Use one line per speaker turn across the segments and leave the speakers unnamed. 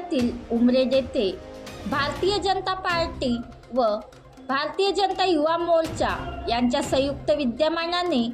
जिल्ह्यातील उमरेड येथे भारतीय जनता पार्टी व भारतीय जनता युवा मोर्चा यांच्या संयुक्त विद्यमानाने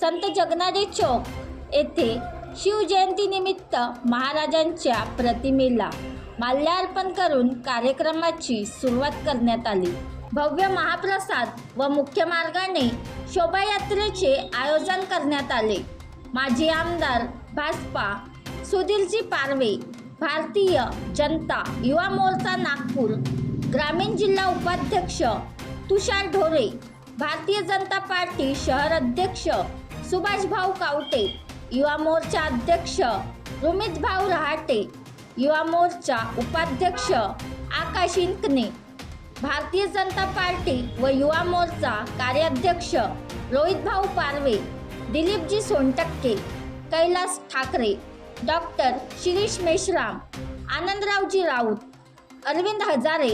संत जगनाडे चौक येथे शिवजयंतीनिमित्त महाराजांच्या प्रतिमेला माल्यार्पण करून कार्यक्रमाची सुरुवात करण्यात आली. भव्य महाप्रसाद व मुख्य मार्गाने शोभायात्रेचे आयोजन करण्यात आले. माजी आमदार भाजपा सुधीरजी पारवे भारतीय जनता युवा मोर्चा नागपूर ग्रामीण जिल्हा उपाध्यक्ष तुषार ढोरे भारतीय जनता पार्टी शहर अध्यक्ष सुभाषभाऊ कावटे युवा मोर्चा अध्यक्ष रुमितभाऊ रहाटे युवा मोर्चा उपाध्यक्ष आकाश इंकणे भारतीय जनता पार्टी व युवा मोर्चा कार्याध्यक्ष रोहितभाऊ पारवे दिलीपजी सोनटक्के कैलास ठाकरे. डॉक्टर शिरीष मेश्राम आनंदरावजी राऊत अरविंद हजारे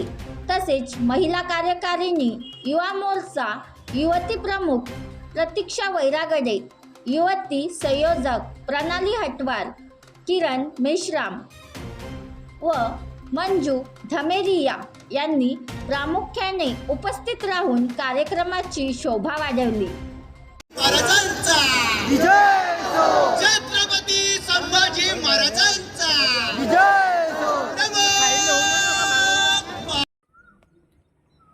तसेच महिला कार्यकारिणी युवा मोर्चा युवती प्रमुख प्रतीक्षा वैरागडे युवती संयोजक प्रणाली हटवार किरण मेश्राम व मंजू धमेरिया यांनी प्रामुख्याने उपस्थित राहून कार्यक्रमाची शोभा वाढवली.